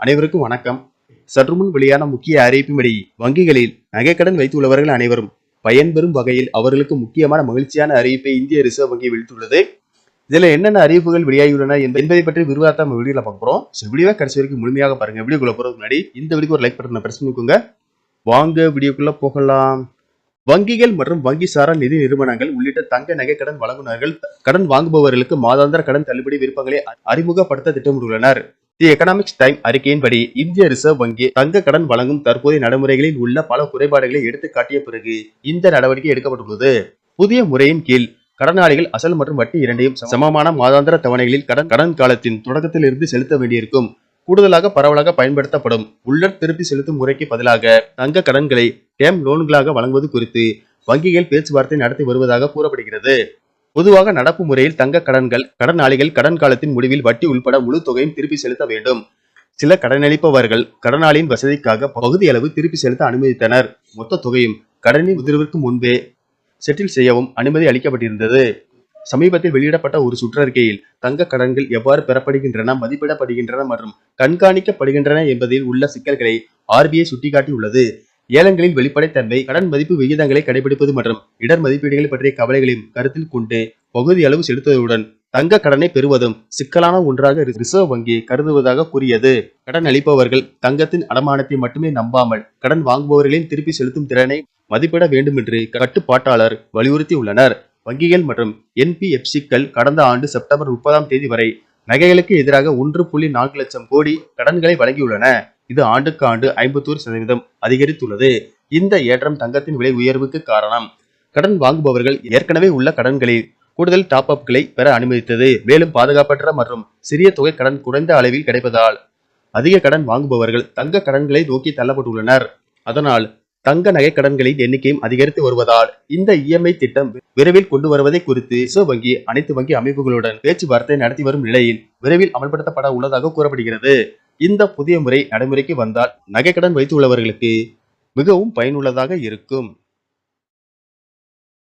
அனைவருக்கும் வணக்கம். சற்று முன் வெளியான முக்கிய அறிவிப்பின்படி வங்கிகளில் நகைக்கடன் வைத்துள்ளவர்கள் அனைவரும் பயன்பெறும் வகையில் அவர்களுக்கு முக்கியமான மகிழ்ச்சியான அறிவிப்பை இந்திய ரிசர்வ் வங்கி விடுத்துள்ளது இதுல என்னென்ன அறிவிப்புகள் வெளியாகியுள்ளன என்ப- என்பதை பற்றி விரிவாக நம்ம வீடியோல பார்க்க ஸோ வீடியோவை கடைசி வரைக்கும் முழுமையாக பாருங்க. வீடியோக்குள்ள போறதுக்கு முன்னாடி இந்த வீடியோக்கு ஒரு லைக் பட்டனை பிரச்சனை பண்ணிக்கோங்க. வாங்க வீடியோக்குள்ள போகலாம். வங்கிகள் மற்றும் வங்கி சாரா நிதி நிறுவனங்கள் உள்ளிட்ட தங்க நகை கடன் வழங்குநர்கள் கடன் வாங்குபவர்களுக்கு மாதாந்திர கடன் தள்ளுபடி விருப்பங்களை அறிமுகப்படுத்த திட்டமிட்டுள்ளனர். தி எக்கனாமிக்ஸ் டைம் அறிக்கையின்படி இந்திய ரிசர்வ் வங்கி தங்க கடன் வழங்கும் தற்போதைய நடைமுறைகளில் உள்ள பல குறைபாடுகளை எடுத்து காட்டிய பிறகு இந்த நடவடிக்கை எடுக்கப்பட்டுள்ளது. புதிய முறையின் கீழ் கடனாளிகள் அசல் மற்றும் வட்டி இரண்டையும் சமமான மாதாந்திர தவணைகளில் கடன் கடன் காலத்தின் தொடக்கத்திலிருந்து செலுத்த வேண்டியிருக்கும். கூடுதலாக பரவலாக பயன்படுத்தப்படும். உள்ளர் திருப்பி செலுத்தும் முறைக்கு பதிலாக தங்க கடன்களை டேம் லோன்களாக வழங்குவது குறித்து வங்கிகள் பேச்சுவார்த்தை நடத்தி வருவதாக கூறப்படுகிறது. பொதுவாக நடப்பு முறையில் தங்க கடன்கள் கடனாளிகள் கடன் காலத்தின் முடிவில் வட்டி உள்பட முழு தொகையும் திருப்பி செலுத்த வேண்டும். சில கடனளிப்பவர்கள் கடனாளியின் வசதிக்காக பகுதியளவு திருப்பி செலுத்த அனுமதித்தனர். மொத்த தொகையும் கடனின் உதிர்விற்கு முன்பே செட்டில் செய்யவும் அனுமதி அளிக்கப்பட்டிருந்தது. சமீபத்தில் வெளியிடப்பட்ட ஒரு சுற்றறிக்கையில் தங்க கடன்கள் எவ்வாறு பெறப்படுகின்றன மதிப்பிடப்படுகின்றன மற்றும் கண்காணிக்கப்படுகின்றன என்பதில் உள்ள சிக்கல்களை ஆர்பிஐ சுட்டிக்காட்டியுள்ளது. ஏலங்களில் வெளிப்படைத்தன்மை கடன் மதிப்பு விகிதங்களை கடைபிடிப்பது மற்றும் இடர் மதிப்பீடுகள் பற்றிய கவலைகளையும் கருத்தில் கொண்டு பகுதி அளவு செலுத்துவதுடன் தங்க கடனை பெறுவதும் சிக்கலான ஒன்றாக ரிசர்வ் வங்கி கருதுவதாக கூறியது. கடன் அளிப்பவர்கள் தங்கத்தின் அடமானத்தை மட்டுமே நம்பாமல் கடன் வாங்குபவர்களின் திருப்பி செலுத்தும் திறனை மதிப்பிட வேண்டும் என்று கட்டுப்பாட்டாளர் வலியுறுத்தியுள்ளனர். வங்கிகள் மற்றும் என்பிஎஃப்சிக்கள் கடந்த ஆண்டு செப்டம்பர் முப்பதாம் தேதி வரை நகைகளுக்கு எதிராக ஒன்று புள்ளி நான்கு லட்சம் கோடி கடன்களை வழங்கியுள்ளன. இது ஆண்டுக்கு ஆண்டு ஐம்பத்தோரு சதவீதம் அதிகரித்துள்ளது. இந்த ஏற்றம் தங்கத்தின் விலை உயர்வுக்கு காரணம். கடன் வாங்குபவர்கள் ஏற்கனவே உள்ள கடன்களில் கூடுதல் டாப் அப்களை பெற அனுமதித்தது. மேலும் பாதுகாப்பற்ற மற்றும் சிறிய தொகை கடன் குறைந்த அளவில் கிடைப்பதால் அதிக கடன் வாங்குபவர்கள் தங்க கடன்களை நோக்கி தள்ளப்பட்டுள்ளனர். அதனால் தங்க நகை கடன்களின் எண்ணிக்கையும் அதிகரித்து வருவதால் இந்த இஎம்ஐ திட்டம் விரைவில் கொண்டு வருவதை குறித்து ரிசர்வ் வங்கி அனைத்து வங்கி அமைப்புகளுடன் பேச்சுவார்த்தை நடத்தி வரும் நிலையில் விரைவில் அமல்படுத்தப்பட உள்ளதாக கூறப்படுகிறது. இந்த புதிய முறை நடைமுறைக்கு வந்தால் நகைக்கடன் வைத்துள்ளவர்களுக்கு மிகவும் பயனுள்ளதாக இருக்கும்.